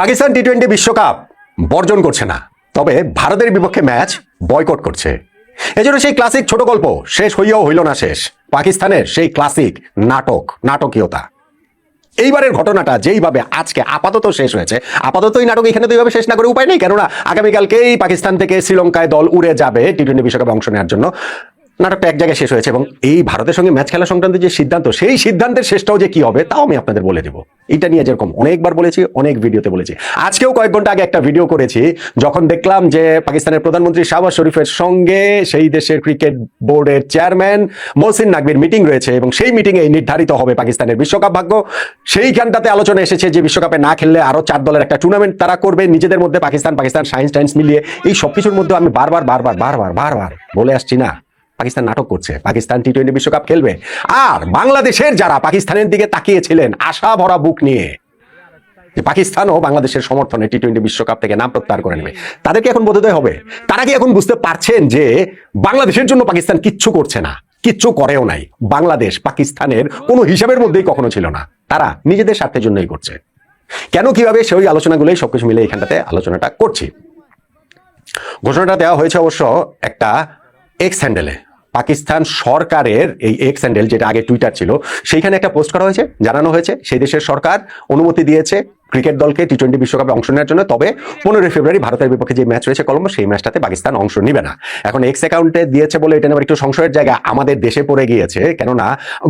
Pakistan T twenty বিশ্বকাপ বর্জন করছে না, তবে ভারতের বিপক্ষে ম্যাচ বয়কট করছে। এজন্য সেই ক্লাসিক ছোট গল্প শেষ হইয়াও হইল না শেষ। পাকিস্তানের সেই ক্লাসিক নাটক, নাটকীয়তা। এইবারের ঘটনাটা যেইভাবে আজকে আপাতত শেষ হয়েছে আপাতত এই নাটক এখানে তো এইভাবে শেষ না করে উপায় নেই, কেননা আগামীকালকেই পাকিস্তান থেকে শ্রীলঙ্কায় দল উড়ে যাবে টি টোয়েন্টি বিশ্বকাপে অংশ নেওয়ার জন্য। নাটকটা এক জায়গায় শেষ হয়েছে এবং এই ভারতের সঙ্গে ম্যাচ খেলা সংক্রান্ত যে সিদ্ধান্ত, সেই সিদ্ধান্তের শেষটাও যে কি হবে, তাও আমি আপনাদের বলে দেবো। এটা নিয়ে যেরকম অনেকবার বলেছি, অনেক ভিডিওতে বলেছি। আজকেও কয়েক ঘণ্টা আগে একটা ভিডিও করেছি, যখন দেখলাম যে পাকিস্তানের প্রধানমন্ত্রী শাহবাজ শরীফের সঙ্গে সেই দেশের ক্রিকেট বোর্ডের চেয়ারম্যান মহসিন নাকবির মিটিং রয়েছে এবং সেই মিটিংয়ে নির্ধারিত হবে পাকিস্তানের বিশ্বকাপ ভাগ্য। সেইখানটাতে আলোচনা এসেছে যে বিশ্বকাপে না খেললে আরও চার দলের একটা টুর্নামেন্ট তারা করবে, নিজেদের মধ্যে পাকিস্তান পাকিস্তান সায়েন্স টাইন্স মিলিয়ে। এই সব কিছুর মধ্যে আমি বারবার বারবার বারবার বারবার বলে আসছি না। পাকিস্তান নাটক করছে, পাকিস্তান টি টোয়েন্টি বিশ্বকাপ খেলবে। আর বাংলাদেশের যারা পাকিস্তানের দিকে তাকিয়েছিলেন আশা ভরা বুক নিয়ে, যে পাকিস্তানও বাংলাদেশের সমর্থনে টি টোয়েন্টি বিশ্বকাপ থেকে নাম প্রত্যাহার করে নেবে তাদেরকে এখন বোধোদয় হবে? তারা কি এখন বুঝতে পারছেন যে বাংলাদেশের জন্য পাকিস্তান কিচ্ছু করছে না, কিচ্ছু করেও নাই, বাংলাদেশ পাকিস্তানের কোনো হিসাবের মধ্যেই কখনো ছিল না, তারা নিজেদের স্বার্থের জন্যই করছে। কেন, কীভাবে, সেই আলোচনাগুলোই সবকিছু মিলে এখানটাতে আলোচনাটা করছি। ঘোষণাটা দেওয়া হয়েছে অবশ্য একটা এক্স হ্যান্ডেলে পাকিস্তান সরকারের এই এক্স হ্যান্ডেল যেটা আগে টুইটার ছিল, সেইখানে একটা পোস্ট করা হয়েছে, জানানো হয়েছে। সেই দেশের সরকার অনুমতি দিয়েছে ক্রিকেট দলকে টি টোয়েন্টি বিশ্বকাপে অংশ নেওয়ার জন্য, তবে পনেরোই ফেব্রুয়ারি ভারতের বিপক্ষে যে ম্যাচ রয়েছে কলম্বো সেই ম্যাচটাতে পাকিস্তান অংশ নেবে না। এখন এক্স অ্যাকাউন্টে দিয়েছে বলে এটা নেবার একটু সংশয়ের জায়গা আমাদের দেশে পড়ে গিয়েছে। কেননা,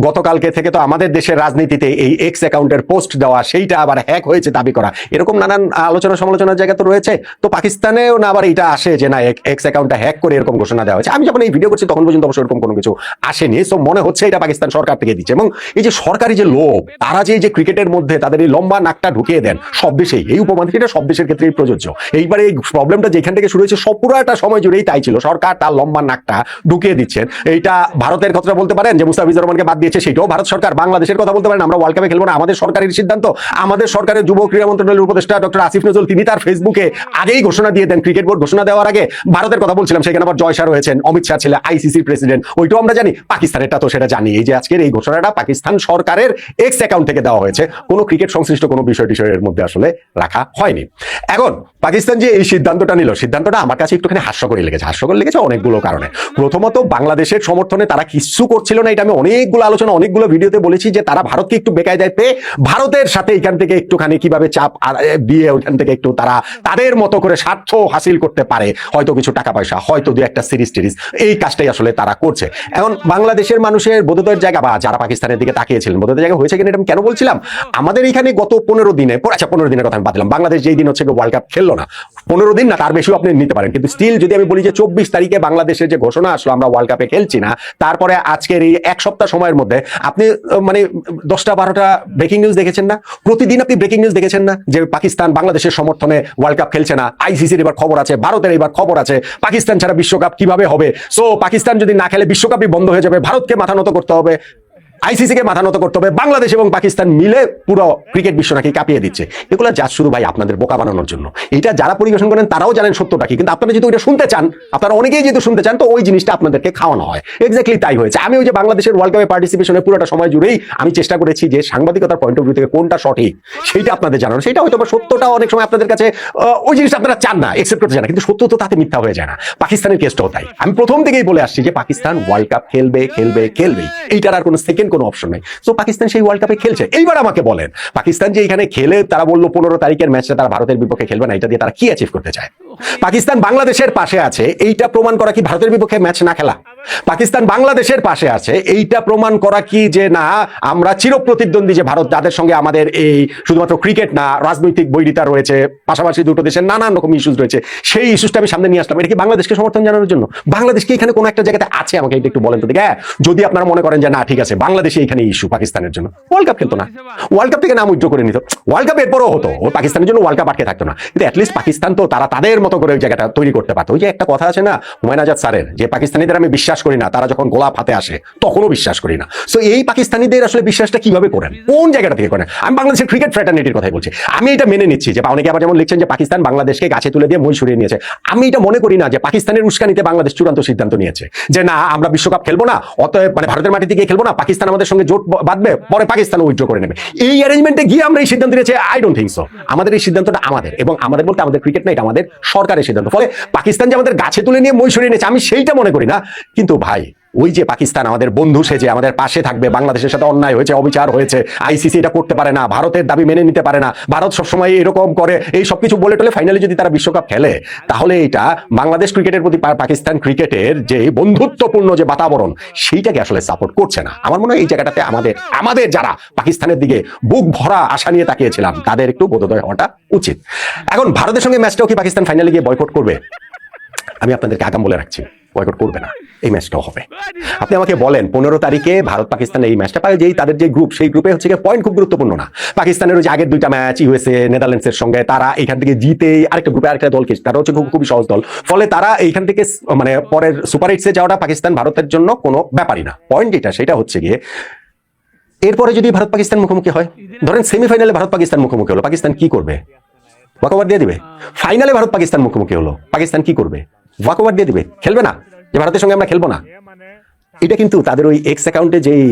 গতকালকে থেকে তো আমাদের দেশের রাজনীতিতে এই এক্স অ্যাকাউন্টের পোস্ট দেওয়া, সেইটা আবার হ্যাক হয়েছে দাবি করা। এরকম নানান আলোচনা সমালোচনার জায়গা তো রয়েছে। তো পাকিস্তানেও না আবার এটা আসে যে না এক্স অ্যাকাউন্টটা হ্যাক করে এরকম ঘোষণা দেওয়া হয়েছে। আমি যখন এই ভিডিও করছি, তখন পর্যন্ত অবশ্য এরকম কোনো কিছু আসেনি। সো মনে হচ্ছে এটা পাকিস্তান সরকার থেকে দিচ্ছে। এবং এই যে সরকারি যে লোক তারা যে এই যে ক্রিকেটের মধ্যে তাদের এই লম্বা নাকটা ঢুকিয়ে দেন। সব দেশেই। এই উপমান্তিটা সব দেশের ক্ষেত্রেই প্রযোজ্য। এইবার এই প্রবলেমটা যেখান থেকে শুরু হয়েছে সব পুরোটা সময় জুড়েই তাই ছিল। সরকার তার লম্বা নাকটা ঢুকিয়ে দিচ্ছেন। এইটা ভারতের কথা বলতে পারেন, যে মুস্তাফিজুর রহমানকে বাদ দিয়েছে, সেটাও ভারত সরকার। বাংলাদেশের কথা বলতে পারেন, আমরা ওয়ার্ল্ড কাপে খেলব না। আমাদের সরকারের সিদ্ধান্ত, আমাদের সরকারের যুব ক্রীড়া মন্ত্রণালয়ের উপদেষ্টা ডক্টর আসিফ নজরুল, তিনি তার ফেসবুকে আগেই ঘোষণা দিয়ে দেন ক্রিকেট বোর্ড ঘোষণা দেওয়ার আগে। ভারতের কথা বলছিলাম, সেখানে আবার জয় শাহ রয়েছেন অমিত শাহ ছিলেন আইসিসির প্রেসিডেন্ট ওইটাও আমরা জানি। পাকিস্তানেরটা তো সেটা জানি। এই যে আজকের এই ঘোষণাটা পাকিস্তান সরকারের এক্স অ্যাকাউন্ট থেকে দেওয়া হয়েছে। কোনো ক্রিকেট সংশ্লিষ্ট কোনো বিষয় টিষয়ের মধ্যে আসলে রাখা হয়নি। এখন পাকিস্তান যে এই সিদ্ধান্তটা নিল, সিদ্ধান্তটা আমার কাছে একটুখানি হাস্যকরই লেগেছে। হাস্যকর লেগেছে অনেকগুলো কারণে। প্রথমত বাংলাদেশের সমর্থনে তারা কিচ্ছু করছিল না, এটা আমি অনেকগুলো আলোচনা, অনেকগুলো ভিডিওতে বলেছি যে তারা ভারতকে একটু বেকায়দায় পেয়ে ভারতের সাথে এখান থেকে একটুখানি কীভাবে চাপ দিয়ে ওইখান থেকে একটু তারা তাদের মতো করে স্বার্থ হাসিল করতে পারে। হয়তো কিছু টাকা পয়সা, হয়তো দু একটা সিরিজ টিরিজ, এই কাজটাই আসলে তারা করছে। এখন বাংলাদেশের মানুষের বোধোদয়ের জায়গা বা যারা পাকিস্তানের দিকে তাকিয়েছিলেন, বোধোদয়ের জায়গা হয়েছে কিনা এটা আমি কেন বলছিলাম? আমাদের এখানে গত পনেরো দিনে আচ্ছা পনেরো দিনের কথা আমি বাদলাম বাংলাদেশ যেই দিন হচ্ছে ওয়ার্ল্ড কাপ খেললো না। পনেরো দিন না, তার বেশিও আপনি নিতে পারেন। কিন্তু স্টিল যদি আমি বলি যে চব্বিশ তারিখে বাংলাদেশের যে ঘোষণা আসলো, আমরা ওয়ার্ল্ড কাপে খেলছি না, তারপরে আজকের এই এক সপ্তাহ সময়ের মধ্যে আপনি মানে দশটা বারোটা ব্রেকিং নিউজ দেখেছেন না? প্রতিদিন আপনি ব্রেকিং নিউজ দেখেছেন না? যে পাকিস্তান বাংলাদেশের সমর্থনে ওয়ার্ল্ড কাপ খেলছে না। আইসিসির এবার খবর আছে, ভারতের এবার খবর আছে। পাকিস্তান ছাড়া বিশ্বকাপ কীভাবে হবে? সো পাকিস্তান যদি না খেলে বিশ্বকাপই বন্ধ হয়ে যাবে। ভারতকে মাথা নত করতে হবে। আইসিসি কে মাথা নত করতে হবে। বাংলাদেশ এবং পাকিস্তান মিলে পুরো ক্রিকেট বিশ্ব নাকি কাঁপিয়ে দিচ্ছে। এগুলো যা শুধু ভাই আপনাদের বোকা বানানোর জন্য। এটা যারা পরিবেশন করেন তারাও জানেন সত্যটা কি। কিন্তু আপনারা যদি ওইটা শুনতে চান, আপনারা অনেকেই যেহেতু শুনতে চান, তো ওই জিনিসটা আপনাদেরকে খাওয়ানো হয়। এক্স্যাক্টলি তাই হয়েছে। আমি ওই যে বাংলাদেশের ওয়ার্ল্ড কাপে পার্টিসিপেশনের পুরোটা সময় জুড়েই আমি চেষ্টা করেছি যে সাংবাদিকতার পয়েন্ট অফ ভিউ থেকে কোনটা সঠিক সেইটা আপনাদের জানানো। সেটা হয়তো বা সত্যটা অনেক সময় আপনাদের কাছে ওই জিনিসটা আপনারা চান না একসেপ্ট করতে চান না। কিন্তু সত্য তো তাতে মিথ্যা হয়ে যায় না। পাকিস্তানের কেসটাও তাই। আমি প্রথম থেকেই বলে আসছি যে পাকিস্তান ওয়ার্ল্ড কাপ খেলবে খেলবে খেলবে এইটার আর কোনো সেকেন্ড কোনো অপশন নেই। তো পাকিস্তান সেই ওয়ার্ল্ড কাপে খেলছে। এইবার আমাকে বলেন, পাকিস্তান যে এখানে খেলে তারা বলল পনেরো তারিখের ম্যাচটা তারা ভারতের বিপক্ষে খেলবে না, এটা দিয়ে তারা কি অ্যাচিভ করতে চায়? পাকিস্তান বাংলাদেশের পাশে আছে, এইটা প্রমাণ করা কি ভারতের বিপক্ষে ম্যাচ না খেলা? পাকিস্তান বাংলাদেশের পাশে আছে। এইটা প্রমাণ করা কি যে না, আমরা চিরপ্রতিদ্বন্দ্বী যে ভারত, যাদের সঙ্গে আমাদের এই শুধুমাত্র ক্রিকেট না, রাজনৈতিক বৈরিতা রয়েছে, পাশাপাশি দুটো দেশের নানান রকম ইস্যুস রয়েছে, সেই ইস্যুসটা আমি সামনে নিয়ে আসলাম। এটা কি বাংলাদেশকে সমর্থন জানানোর জন্য? বাংলাদেশকে এখানে কোনো একটা জায়গাতে আছে? আমাকে এটা একটু বলেন তো দেখে। হ্যাঁ যদি আপনারা মনে করেন যে না, ঠিক আছে, বাংলাদেশে এখানে ইস্যু পাকিস্তানের জন্য। ওয়ার্ল্ড কাপ খেলতো না। ওয়ার্ল্ড কাপ থেকে নাম উইথড্র করে নিত। ওয়ার্ল্ড কাপ এরপরও হতো। ও পাকিস্তানের জন্য ওয়ার্ল্ড কাপ আটকে থাকতো না। কিন্তু অ্যাটলিস্ট পাকিস্তান তো তারা তাদের মতো করে ওই জায়গাটা তৈরি করতে পারতো। ওই যে একটা কথা আছে না, হুমায়ুন স্যারের, যে পাকিস্তানিদের আমি বিশ্বাস বিশ্বাস করি না, তারা যখন গোলাপ হাতে আসে, তখনও বিশ্বাস করি না। সো এই পাকিস্তানিদের আসলে বিশ্বাসটা কীভাবে করেন? কোন জায়গাটা থেকে করেন? আমি বাংলাদেশের ক্রিকেট ফ্র্যাটার্নিটির কথাই বলছি। আমি এটা মেনে নিচ্ছি যে, অনেকে আবার যেমন লিখছেন যে, পাকিস্তান বাংলাদেশকে গাছে তুলে দিয়ে মই সরিয়ে নিয়েছে। আমি এটা মনে করি না যে, পাকিস্তানের উস্কানিতে বাংলাদেশ চূড়ান্ত সিদ্ধান্ত নিয়েছে। যে, না, আমরা বিশ্বকাপ খেলব না, অতএব মানে ভারতের মাটিতে গিয়ে খেলব না, পাকিস্তান আমাদের সঙ্গে জোট বাঁধবে, পরে পাকিস্তান উইথড্র করে নেবে। এই অ্যারেঞ্জমেন্টে গিয়ে আমরা এই সিদ্ধান্ত নিয়েছি আই ডোন্ট থিঙ্ক সো আমাদের এই সিদ্ধান্তটা আমাদের, এবং আমাদের বলতে আমাদের ক্রিকেট না, এটা আমাদের সরকারের সিদ্ধান্ত। ফলে পাকিস্তান যে আমাদের গাছে তুলে নিয়ে মই সরিয়ে নিয়েছে, আমি সেইটা মনে করি না। কিন্তু ভাই, ওই যে পাকিস্তান, আমাদের বন্ধু সেজে আমাদের পাশে থাকবে, বাংলাদেশের সাথে অন্যায় হয়েছে, অবিচার হয়েছে আইসিসি এটা করতে পারে না, ভারতের দাবি মেনে নিতে পারে না, ভারত সবসময় এরকম করে, এই সব কিছু বলে টলে ফাইনালি যদি তারা বিশ্বকাপ খেলে, তাহলে এটা বাংলাদেশ ক্রিকেটের প্রতি পাকিস্তান ক্রিকেটের যে বন্ধুত্বপূর্ণ যে বাতাবরণ, সেইটাকে আসলে সাপোর্ট করছে না। আমার মনে হয় এই জায়গাটাতে আমাদের আমাদের যারা পাকিস্তানের দিকে বুক ভরা আশা নিয়ে তাকিয়েছিলাম, তাদের একটু বোধোদয় হওয়াটা উচিত। এখন ভারতের সঙ্গে ম্যাচটাও কি পাকিস্তান ফাইনালে গিয়ে বয়কট করবে? আমি আপনাদেরকে আগাম বলে রাখছি। বয়কট করবে না। এই ম্যাচটাও হবে। আপনি আমাকে বলেন পনেরো তারিখে ভারত পাকিস্তান এই ম্যাচটা পায় যেই তাদের যে গ্রুপ সেই গ্রুপে হচ্ছে পয়েন্ট খুব গুরুত্বপূর্ণ না। পাকিস্তানের ওই যে আগের দুইটা ম্যাচ ইউএসএ নেদারল্যান্ডসের সঙ্গে তারা এখান থেকে জিতে আরেকটা গ্রুপে আরেকটা দলকে তারা হচ্ছে খুব খুবই সহজ দল। ফলে তারা এইখান থেকে মানে পরের সুপার এইটসে যাওয়াটা পাকিস্তান ভারতের জন্য কোনো ব্যাপারই না। পয়েন্ট যেটা সেটা হচ্ছে গিয়ে এরপরে যদি ভারত পাকিস্তান মুখোমুখি হয় ধরেন সেমিফাইনালে ভারত পাকিস্তান মুখোমুখি হলো পাকিস্তান কি করবে? ওয়াকওভার দিয়ে দিবে। ফাইনালে ভারত পাকিস্তান মুখোমুখি হলো পাকিস্তান কি করবে? ওয়াকওভার দিয়ে দিবে। খেলবে না। যে ভারতের সঙ্গে আমরা খেলব না। এটা কিন্তু তাদের ওই এক্স অ্যাকাউন্টে যেই,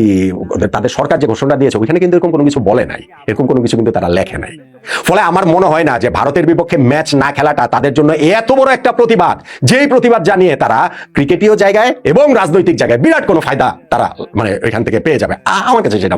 তাদের সরকার যে ঘোষণা দিয়েছে, ওইখানে কিন্তু এরকম কোনো কিছু বলে নাই। এরকম কোনো কিছু কিন্তু তারা লেখে নাই। ফলে আমার মনে হয় না যে ভারতের বিপক্ষে ম্যাচ না খেলাটা তাদের জন্য এত বড় একটা প্রতিবাদ, যেই প্রতিবাদ জানিয়ে তারা ক্রিকেটীয় জায়গায় এবং রাজনৈতিক জায়গায় বিরাট কোনো ফায়দা তারা মানে এখান থেকে পেয়ে যাবে। আমার কাছে সেটা